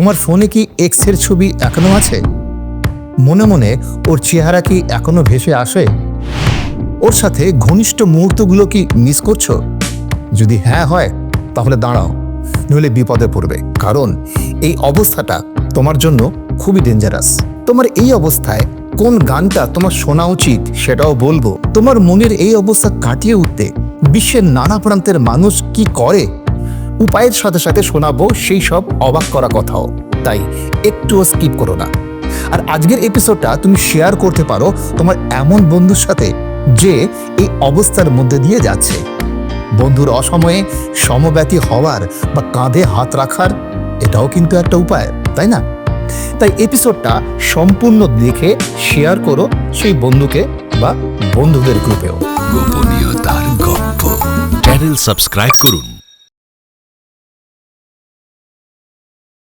তোমার ফোনে কি এক্সের ছবি এখনও আছে? মনে মনে ওর চেহারা কি এখনও ভেসে আসে? ওর সাথে ঘনিষ্ঠ মুহূর্তগুলো কি মিস করছ? যদি হ্যাঁ হয়, তাহলে দাঁড়াও, নইলে বিপদে পড়বে, কারণ এই অবস্থাটা তোমার জন্য খুবই ডেঞ্জারাস তোমার এই অবস্থায় কোন গানটা তোমার শোনা উচিত সেটাও বলব। তোমার মনের এই অবস্থা কাটিয়ে উঠতে বিশ্বের নানা প্রান্তের মানুষ কি করে? উপায়ের সাথে সাথে শোনাবো সেই সব অবাক করা কথাও। তাই একটুও স্কিপ করো না। আর আজকের এপিসোডটা তুমি শেয়ার করতে পারো তোমার এমন বন্ধুর সাথে যে এই অবস্থার মধ্যে দিয়ে যাচ্ছে। বন্ধুর অসময়ে সমব্যথী হওয়ার বা কাঁধে হাত রাখার এটাও কিন্তু একটা উপায়, তাই না? তাই এপিসোডটা সম্পূর্ণ দেখে শেয়ার করো সেই বন্ধুকে বা বন্ধুদের গ্রুপেও। গোপনীয়তার গল্প। চ্যানেল সাবস্ক্রাইব করুন।